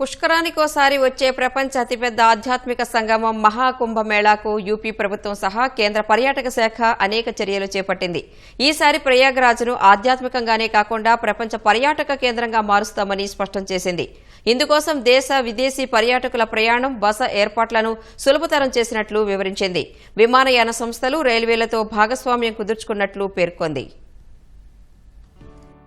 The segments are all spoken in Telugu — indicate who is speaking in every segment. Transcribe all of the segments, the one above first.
Speaker 1: పుష్కరానికోసారి వచ్చే ప్రపంచ అతిపెద్ద ఆధ్యాత్మిక సంగమం మహాకుంభమేళాకు యూపీ ప్రభుత్వం సహా కేంద్ర పర్యాటక శాఖ అనేక చర్యలు చేపట్టింది. ఈసారి ప్రయాగ్రాజ్ను ఆధ్యాత్మికంగానే కాకుండా ప్రపంచ పర్యాటక కేంద్రంగా మారుస్తామని స్పష్టం చేసింది. ఇందుకోసం దేశ విదేశీ పర్యాటకుల ప్రయాణం బస ఏర్పాట్లను సులభతరం చేసినట్లు వివరించింది. విమానయాన సంస్థలు రైల్వేలతో భాగస్వామ్యం కుదుర్చుకున్నట్లు పేర్కొంది.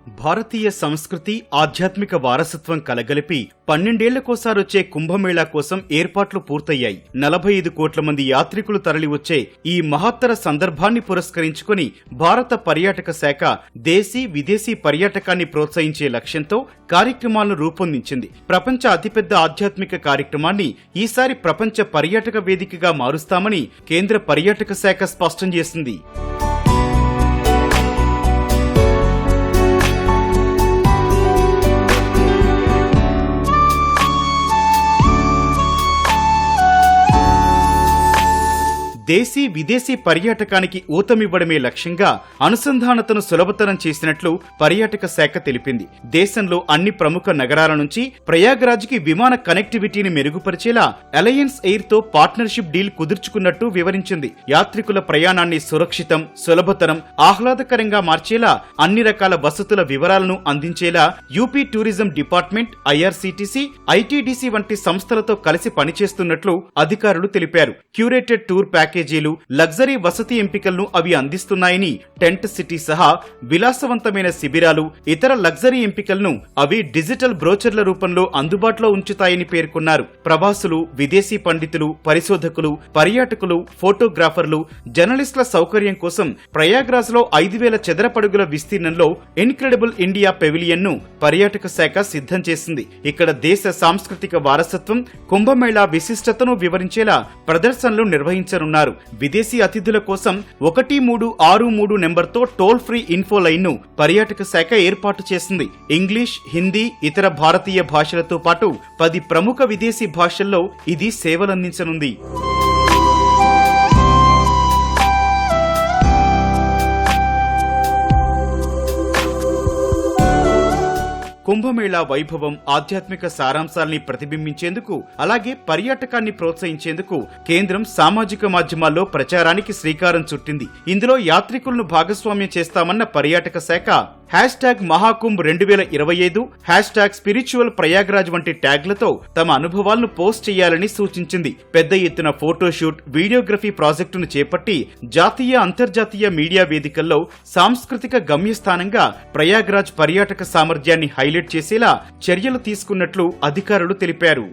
Speaker 2: భారతీయ సంస్కృతి ఆధ్యాత్మిక వారసత్వం కలగలిపి పన్నెండేళ్ళకోసారొచ్చే కుంభమేళా కోసం ఏర్పాట్లు పూర్తయ్యాయి. నలభై ఐదు కోట్ల మంది యాత్రికులు తరలివచ్చే ఈ మహత్తర సందర్భాన్ని పురస్కరించుకుని భారత పర్యాటక శాఖ దేశీ విదేశీ పర్యాటకాన్ని ప్రోత్సహించే లక్ష్యంతో కార్యక్రమాలను రూపొందించింది. ప్రపంచ అతిపెద్ద ఆధ్యాత్మిక కార్యక్రమాన్ని ఈసారి ప్రపంచ పర్యాటక వేదికగా మారుస్తామని కేంద్ర పర్యాటక శాఖ స్పష్టం చేసింది. దేశీ విదేశీ పర్యాటకానికి ఊతమివ్వడమే లక్ష్యంగా అనుసంధానతను సులభతరం చేసినట్లు పర్యాటక శాఖ తెలిపింది. దేశంలో అన్ని ప్రముఖ నగరాల నుంచి ప్రయాగ్రాజ్కి విమాన కనెక్టివిటీని మెరుగుపరిచేలా అలయన్స్ ఎయిర్తో పార్ట్నర్షిప్ డీల్ కుదుర్చుకున్నట్టు వివరించింది. యాత్రికుల ప్రయాణాన్ని సురక్షితం సులభతరం ఆహ్లాదకరంగా మార్చేలా అన్ని రకాల వసతుల వివరాలను అందించేలా UP tourism department IRCTC ITDC వంటి సంస్థలతో కలిసి పనిచేస్తున్నట్లు అధికారులు తెలిపారు. క్యూరేటెడ్ టూర్ ప్యాకేజీలు లగ్జరీ వసతి ఎంపికలను అవి అందిస్తున్నాయని టెంట్ సిటీ సహా విలాసవంతమైన శిబిరాలు ఇతర లగ్జరీ ఎంపికలను అవి డిజిటల్ బ్రోచర్ల రూపంలో అందుబాటులో ఉంచుతాయని పేర్కొన్నారు. ప్రవాసులు విదేశీ పండితులు పరిశోధకులు పర్యాటకులు ఫోటోగ్రాఫర్లు జర్నలిస్టుల సౌకర్యం కోసం ప్రయాగ్రాజ్లో ఐదు వేల చదరపడుగుల విస్తీర్ణంలో ఇన్క్రెడిబుల్ ఇండియా పెవిలియన్ను పర్యాటక శాఖ సిద్ధం చేసింది. ఇక్కడ దేశ సాంస్కృతిక వారసత్వం కుంభమేళా విశిష్టతను వివరించేలా ప్రదర్శనలు నిర్వహించనున్నారు. విదేశీ అతిథుల కోసం ఒకటి మూడు ఆరు మూడు నెంబర్తో టోల్ ఫ్రీ ఇన్ఫో లైన్ను పర్యాటక శాఖ ఏర్పాటు చేసింది. ఇంగ్లీష్ హిందీ ఇతర భారతీయ భాషలతో పాటు పది ప్రముఖ విదేశీ భాషల్లో ఇది సేవలందించనుంది. కుంభమేళా వైభవం ఆధ్యాత్మిక సారాంశాల్ని ప్రతిబింబించేందుకు అలాగే పర్యాటకాన్ని ప్రోత్సహించేందుకు కేంద్రం సామాజిక మాధ్యమాల్లో ప్రచారానికి శ్రీకారం చుట్టింది. ఇందులో యాత్రికులను భాగస్వామ్యం చేస్తామన్న పర్యాటక శాఖ హ్యాష్ ట్యాగ్ మహాకుంభ్ రెండు వేల ఇరవై ఐదు హ్యాష్ ట్యాగ్ స్పిరిచువల్ ప్రయాగ్రాజ్ వంటి ట్యాగ్లతో తమ అనుభవాలను పోస్ట్ చేయాలని సూచించింది. పెద్ద ఎత్తున ఫోటోషూట్ వీడియోగ్రఫీ ప్రాజెక్టును చేపట్టి జాతీయ అంతర్జాతీయ మీడియా వేదికల్లో సాంస్కృతిక గమ్యస్థానంగా ప్రయాగ్రాజ్ పర్యాటక సామర్థ్యాన్ని హైలైట్ చేసేలా చర్యలు తీసుకున్నట్లు అధికారులు తెలిపారు.